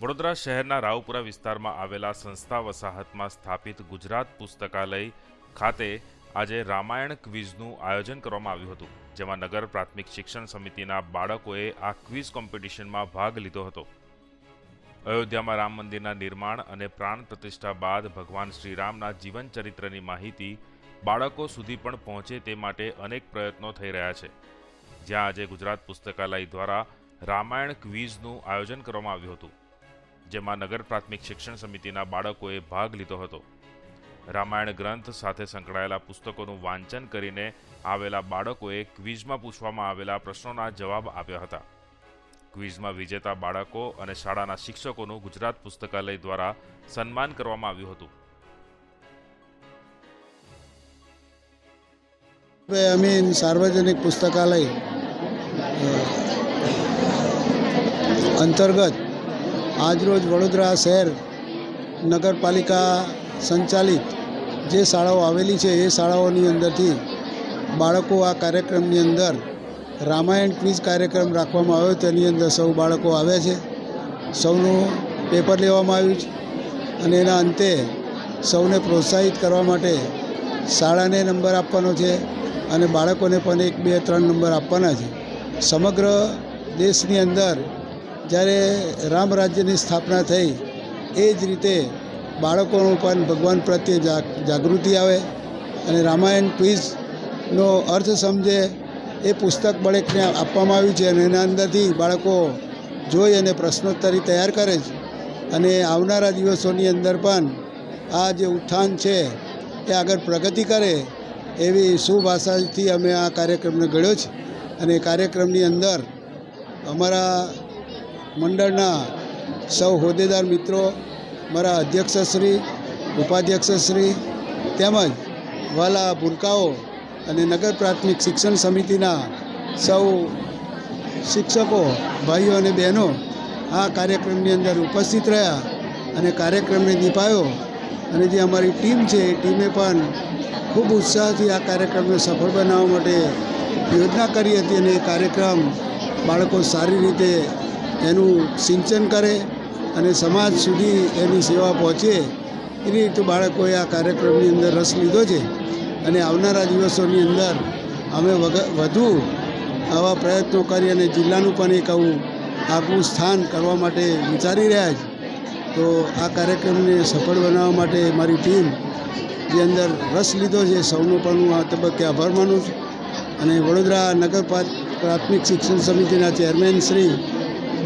વડોદરા શહેરના રાવપુરા વિસ્તારમાં આવેલા સંસ્થા વસાહતમાં સ્થાપિત ગુજરાત પુસ્તકાલય ખાતે આજે રામાયણ ક્વિઝનું આયોજન કરવામાં આવ્યું હતું, જેમાં નગર પ્રાથમિક શિક્ષણ સમિતિના બાળકોએ આ ક્વિઝ કોમ્પિટિશનમાં ભાગ લીધો હતો. અયોધ્યામાં રામ મંદિરના નિર્માણ અને પ્રાણ પ્રતિષ્ઠા બાદ ભગવાન શ્રીરામના જીવન ચરિત્રની માહિતી બાળકો સુધી પણ પહોંચે તે માટે અનેક પ્રયત્નો થઈ રહ્યા છે. જ્યાં આજે ગુજરાત પુસ્તકાલય દ્વારા રામાયણ ક્વિઝનું આયોજન કરવામાં આવ્યું હતું. જેમાં નગર પ્રાથમિક શિક્ષણ સમિતિના બાળકોએ ભાગ લીધો હતો. રામાયણ ગ્રંથ સાથે સંકળાયેલા પુસ્તકોનું વાંચન કરીને આવેલા બાળકોએ ક્વિઝમાં પૂછવામાં આવેલા પ્રશ્નોના જવાબ આપ્યા હતા. ક્વિઝમાં વિજેતા બાળકો અને શાળાના શિક્ષકોનું ગુજરાત પુસ્તકાલય દ્વારા સન્માન કરવામાં આવ્યું હતું. અમીન અમે સાર્વજનિક પુસ્તકાલય અંતર્ગત આજરોજ વડોદરા શહેર નગરપાલિકા સંચાલિત જે શાળાઓ આવેલી છે, એ શાળાઓની અંદરથી બાળકો આ કાર્યક્રમની અંદર રામાયણ ક્વિઝ કાર્યક્રમ રાખવામાં આવ્યો. તેની અંદર સૌ બાળકો આવ્યા છે. સૌનું પેપર લેવામાં આવ્યું છે અને એના અંતે સૌને પ્રોત્સાહિત કરવા માટે શાળાને નંબર આપવાનો છે અને બાળકોને પણ એક, બે, ત્રણ નંબર આપવાના છે. સમગ્ર દેશની અંદર જ્યારે રામ રાજ્યની સ્થાપના થઈ, એ જ રીતે બાળકોનું પણ ભગવાન પ્રત્યે જાગૃતિ આવે અને રામાયણ ક્વિઝનો અર્થ સમજે એ પુસ્તક બળેકને આપવામાં આવ્યું છે અને એના અંદરથી બાળકો જોઈ અને પ્રશ્નોત્તરી તૈયાર કરે છે. અને આવનારા દિવસોની અંદર પણ આ જે ઉત્થાન છે, એ આગળ પ્રગતિ કરે એવી શુભાષાથી અમે આ કાર્યક્રમને ઘડ્યો છે. અને કાર્યક્રમની અંદર અમારા મંડળના સૌ હોદ્દેદાર મિત્રો, મારા અધ્યક્ષશ્રી, ઉપાધ્યક્ષશ્રી તેમજ વાલા ભૂલકાઓ અને નગર પ્રાથમિક શિક્ષણ સમિતિના સૌ શિક્ષકો, ભાઈઓ અને બહેનો આ કાર્યક્રમની અંદર ઉપસ્થિત રહ્યા અને કાર્યક્રમને નિભાયો અને જે અમારી ટીમ છે, એ ટીમે પણ ખૂબ ઉત્સાહથી આ કાર્યક્રમને સફળ બનાવવા માટે યોજના કરી હતી અને એ કાર્યક્રમ બાળકો સારી રીતે એનું સિંચન કરે અને સમાજ સુધી એની સેવા પહોંચે એ રીતે બાળકોએ આ કાર્યક્રમની અંદર રસ લીધો છે. અને આવનારા દિવસોની અંદર અમે વધુ આવા પ્રયત્નો કરી અને જિલ્લાનું પણ એક આવું આગવું સ્થાન કરવા માટે વિચારી રહ્યા છે. તો આ કાર્યક્રમને સફળ બનાવવા માટે મારી ટીમ જે અંદર રસ લીધો છે, સૌનો પણ હું આ તબક્કે આભાર માનું છું. અને વડોદરા નગર પ્રાથમિક શિક્ષણ સમિતિના ચેરમેન શ્રી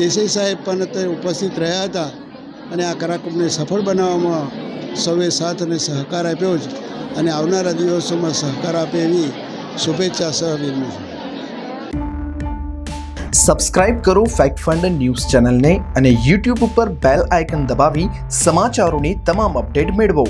દેસાઈ સાહેબ પણ અત્યારે ઉપસ્થિત રહ્યા હતા અને આ કાર્યક્રમને સફળ બનાવવામાં સૌએ સાથ અને સહકાર આપ્યો જ અને આવનારા દિવસોમાં સહકાર આપે એવી શુભેચ્છા સહ વિનમું છું. સબસ્ક્રાઇબ કરો ફેક્ટ ફંડ ન્યૂઝ ચેનલને અને યુટ્યુબ ઉપર બેલ આઇકન દબાવી સમાચારોની તમામ અપડેટ મેળવો.